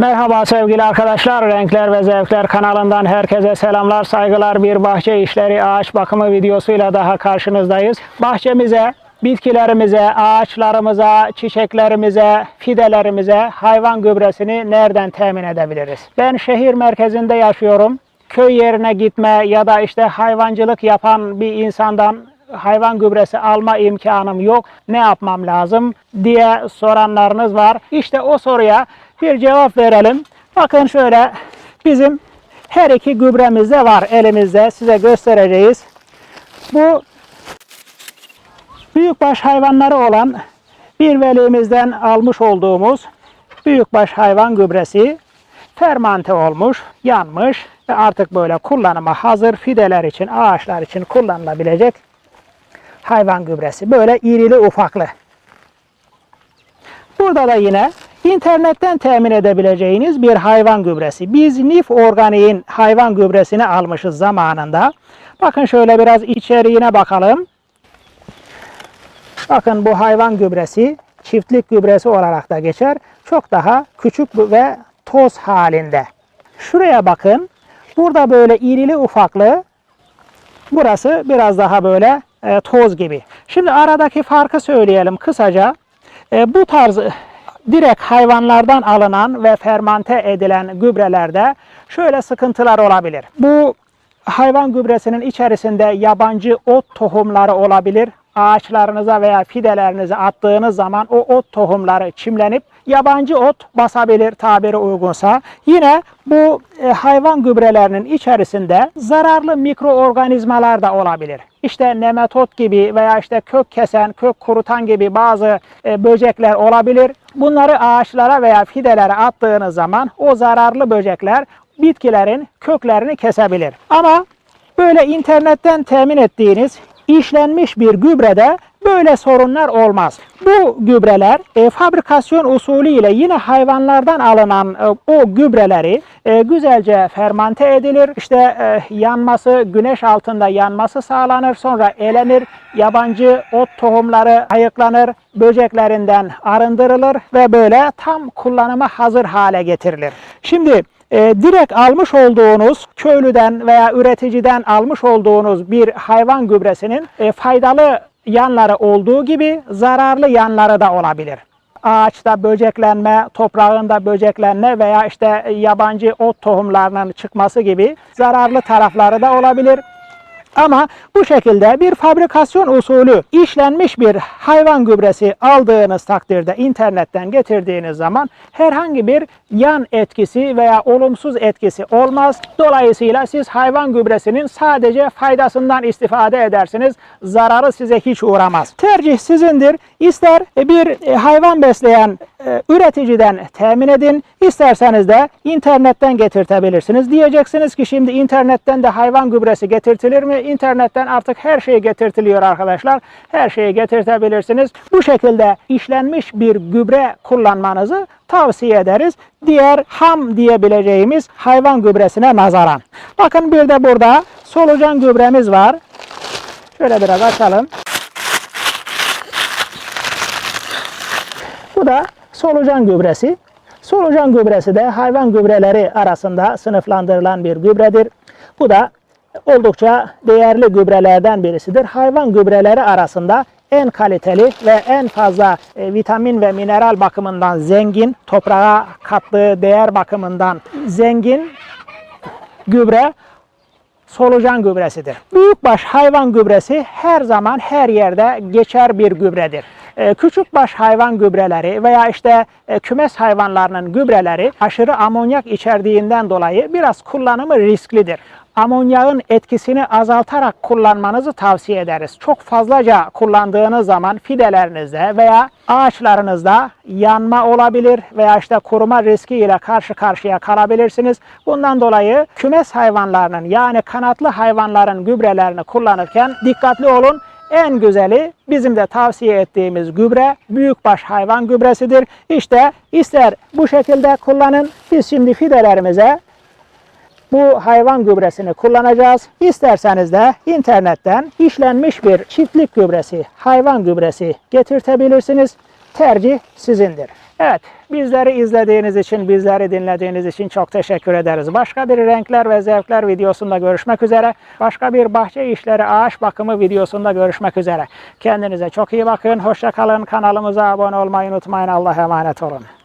Merhaba sevgili arkadaşlar. Renkler ve Zevkler kanalından herkese selamlar, saygılar. Bir bahçe işleri ağaç bakımı videosuyla daha karşınızdayız. Bahçemize, bitkilerimize, ağaçlarımıza, çiçeklerimize, fidelerimize hayvan gübresini nereden temin edebiliriz? Ben şehir merkezinde yaşıyorum. Köy yerine gitme ya da işte hayvancılık yapan bir insandan hayvan gübresi alma imkanım yok. Ne yapmam lazım diye soranlarınız var. İşte o soruya bir cevap verelim. Bakın şöyle bizim her iki gübremiz de var elimizde. Size göstereceğiz. Bu büyükbaş hayvanları olan bir velimizden almış olduğumuz büyükbaş hayvan gübresi fermante olmuş, yanmış ve artık böyle kullanıma hazır fideler için, ağaçlar için kullanılabilecek hayvan gübresi. Böyle irili ufaklı. Burada da yine internetten temin edebileceğiniz bir hayvan gübresi. Biz Nif Organik'in hayvan gübresini almışız zamanında. Bakın şöyle biraz içeriğine bakalım. Bakın bu hayvan gübresi çiftlik gübresi olarak da geçer. Çok daha küçük ve toz halinde. Şuraya bakın. Burada böyle irili ufaklı. Burası biraz daha böyle e, toz gibi. Şimdi aradaki farkı söyleyelim kısaca. E, bu tarz direkt hayvanlardan alınan ve fermante edilen gübrelerde şöyle sıkıntılar olabilir. Bu hayvan gübresinin içerisinde yabancı ot tohumları olabilir. Ağaçlarınıza veya fidelerinize attığınız zaman o ot tohumları çimlenip yabancı ot basabilir tabiri uygunsa. Yine bu e, hayvan gübrelerinin içerisinde zararlı mikroorganizmalar da olabilir. İşte nematot gibi veya işte kök kesen, kök kurutan gibi bazı e, böcekler olabilir. Bunları ağaçlara veya fidelere attığınız zaman o zararlı böcekler bitkilerin köklerini kesebilir. Ama böyle internetten temin ettiğiniz işlenmiş bir gübrede böyle sorunlar olmaz. Bu gübreler e, fabrikasyon usulü ile yine hayvanlardan alınan e, o gübreleri e, güzelce fermante edilir. İşte e, yanması, güneş altında yanması sağlanır. Sonra elenir. Yabancı ot tohumları ayıklanır. Böceklerinden arındırılır ve böyle tam kullanıma hazır hale getirilir. Şimdi e, direkt almış olduğunuz köylüden veya üreticiden almış olduğunuz bir hayvan gübresinin e, faydalı yanları olduğu gibi zararlı yanları da olabilir. Ağaçta böceklenme, toprağında böceklenme veya işte yabancı ot tohumlarının çıkması gibi zararlı tarafları da olabilir. Ama bu şekilde bir fabrikasyon usulü işlenmiş bir hayvan gübresi aldığınız takdirde internetten getirdiğiniz zaman herhangi bir yan etkisi veya olumsuz etkisi olmaz. Dolayısıyla siz hayvan gübresinin sadece faydasından istifade edersiniz. Zararı size hiç uğramaz. Tercih sizindir. İster bir hayvan besleyen e, üreticiden temin edin. İsterseniz de internetten getirtebilirsiniz. Diyeceksiniz ki şimdi internetten de hayvan gübresi getirtilir mi? İnternetten artık her şey getirtiliyor arkadaşlar. Her şeyi getirtebilirsiniz. Bu şekilde işlenmiş bir gübre kullanmanızı tavsiye ederiz. Diğer ham diyebileceğimiz hayvan gübresine nazaran. Bakın bir de burada solucan gübremiz var. Şöyle biraz açalım. Bu da solucan gübresi. Solucan gübresi de hayvan gübreleri arasında sınıflandırılan bir gübredir. Bu da oldukça değerli gübrelerden birisidir. Hayvan gübreleri arasında en kaliteli ve en fazla e, vitamin ve mineral bakımından zengin, toprağa kattığı değer bakımından zengin gübre solucan gübresidir. Büyükbaş hayvan gübresi her zaman her yerde geçer bir gübredir. Ee, Küçükbaş hayvan gübreleri veya işte e, kümes hayvanlarının gübreleri aşırı amonyak içerdiğinden dolayı biraz kullanımı risklidir amonyağın etkisini azaltarak kullanmanızı tavsiye ederiz. Çok fazlaca kullandığınız zaman fidelerinizde veya ağaçlarınızda yanma olabilir veya işte kuruma riski ile karşı karşıya kalabilirsiniz. Bundan dolayı kümes hayvanlarının yani kanatlı hayvanların gübrelerini kullanırken dikkatli olun. En güzeli bizim de tavsiye ettiğimiz gübre büyükbaş hayvan gübresidir. İşte ister bu şekilde kullanın. Biz şimdi fidelerimize bu hayvan gübresini kullanacağız. İsterseniz de internetten işlenmiş bir çiftlik gübresi, hayvan gübresi getirtebilirsiniz. Tercih sizindir. Evet, Bizleri izlediğiniz için, bizleri dinlediğiniz için çok teşekkür ederiz. Başka bir renkler ve zevkler videosunda görüşmek üzere. Başka bir bahçe işleri, ağaç bakımı videosunda görüşmek üzere. Kendinize çok iyi bakın. Hoşça kalın. Kanalımıza abone olmayı unutmayın. Allah'a emanet olun.